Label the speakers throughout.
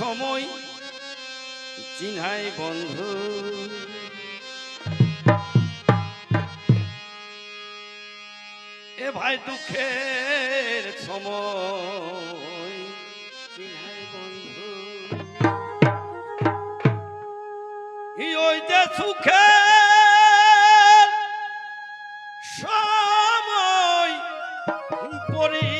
Speaker 1: সময় চিনহাই বন্ধু। এ ভাই দুঃখের সময় চিনহাই বন্ধু। ওই যে সুখের সময় পরি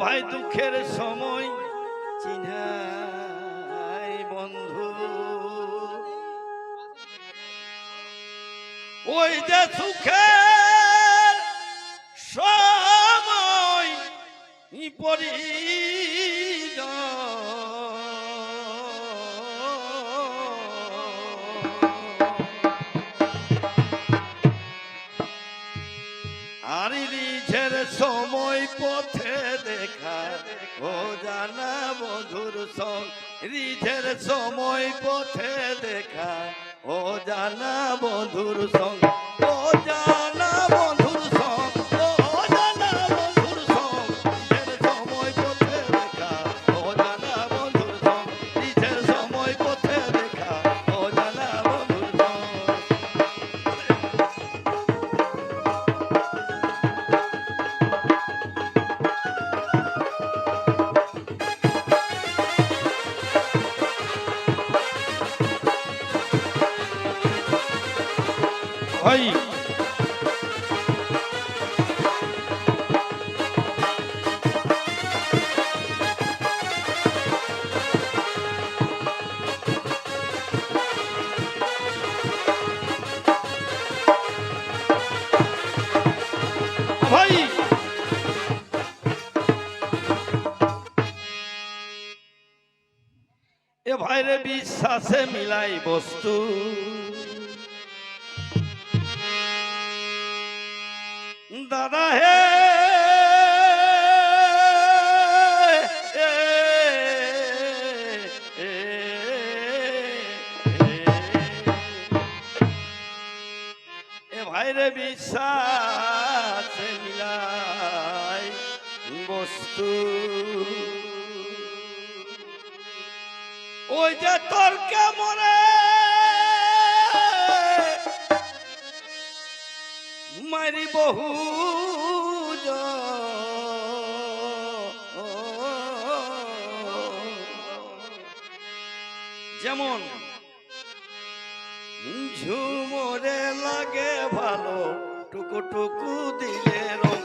Speaker 1: ভাই দুঃখের সময়। চিনাই বন্ধু। ওই যে সুখের সময় পরি আর নিজের সময় পথে দেখা। ও জানা বধুর সং নিজের সময় পথে দেখা। ও জানা বন্ধুর সং ও জানা বন্ধুর ভাই এ ভাইরে বিশ্বাসে মিলাই বস্তু। হে। এ ভাইরে বিশ্বাস মিলাই বস্তু। ওই যে তোর কেমনে মারি বহু যেমন ঝুমরে লাগে ভালো টুকু টুকু দিলে রং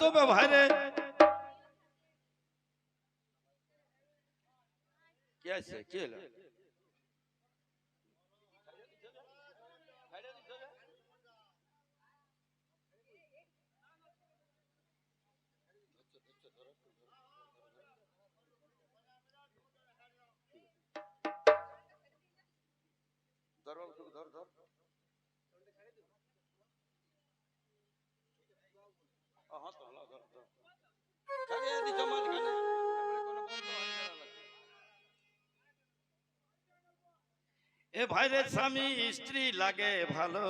Speaker 1: তো ভাইরে কি আছে কি হলো ধর বাবু, টুকু ধর ধর ও, হ্যাঁ তো, হলো, ধর, ধর। ছাড়িয়ে দিছো মাঝখানে, তারপরে কোনো বন্ধ হয় না, লাগছে। এ ভাইরে স্বামী, স্ত্রী লাগে ভালো।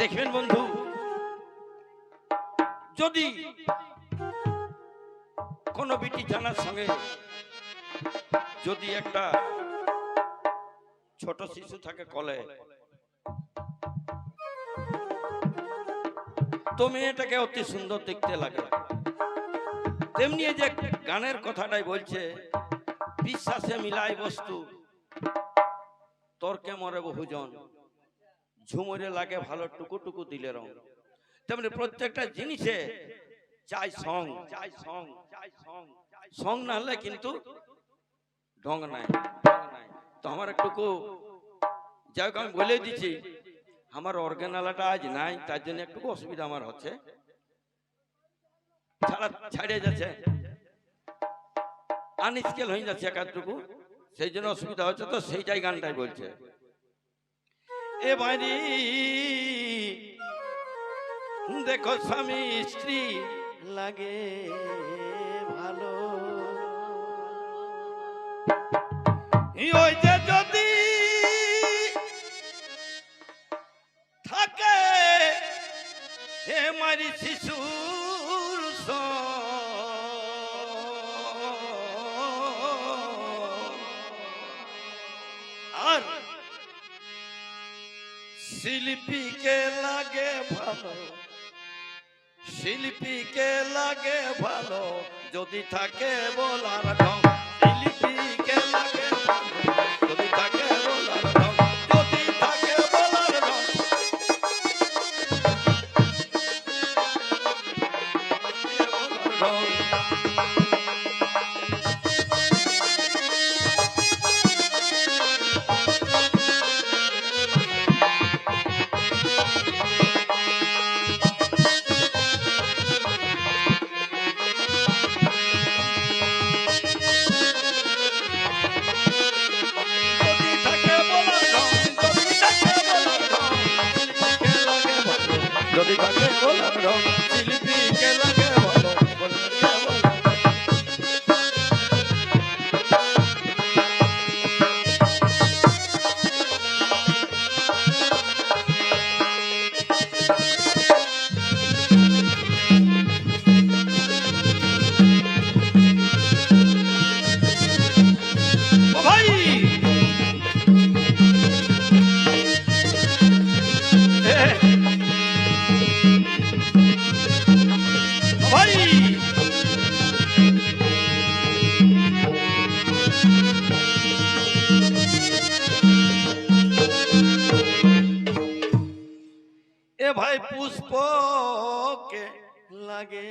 Speaker 1: দেখবেন বন্ধু, যদি কোনো বিটি জানার সঙ্গে যদি একটা ছোট শিশু থাকে কলে তো মেয়েটাকে অতি সুন্দর দেখতে লাগে। তেমনি যে গানের কথাটাই বলছে, বিশ্বাসে মিলাই বস্তু, তর্কে মরে বহুজন, ঝুমরে লাগে ভালো টুকু টুকু দিলে রং। তেমনি প্রত্যেকটা জিনিসে চাই সং চাই সং চাই সং সং। না হলে কিন্তু ঢং নাই। তো আমার একটুকু, যাই হোক আমি বলে দিচ্ছি আমার অর্গানালাটা আজ নাই, তার জন্য একটু অসুবিধা আমার হচ্ছে। ছাড়া ছাড়িয়ে যাচ্ছে। আনস্কেল হয়ে যাচ্ছে একাধটুকু, সেই জন্য অসুবিধা হচ্ছে, তো সেইটাই গানটাই বলছে। এ বাড়ি, দেখো স্বামী স্ত্রী লাগে ভালো। শিল্পীকে লাগে ভালো শিল্পীকে লাগে ভালো যদি থাকে বলার ঢং যদি পুষ্পকে লাগে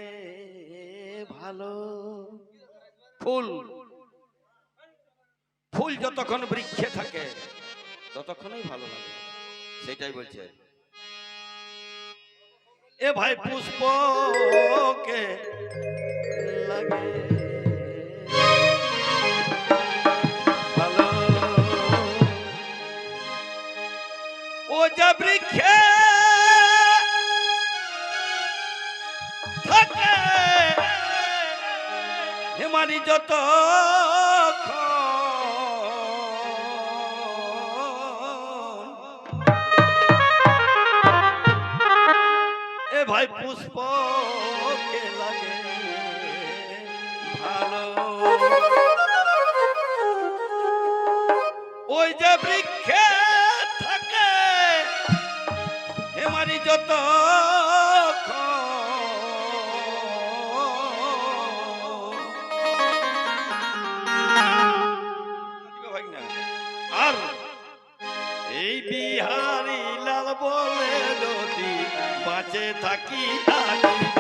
Speaker 1: ভালো। ফুল। ফুল যতক্ষণ বৃক্ষে থাকে, ততক্ষণই ভালো লাগে। সেটাই বলছে। এ ভাই পুষ্পকে লাগে থাকে। হেমারি যত এ ভাই পুষ্প। এই বিহারি লাল বলে যদি বাঁচে থাকি থাকিব।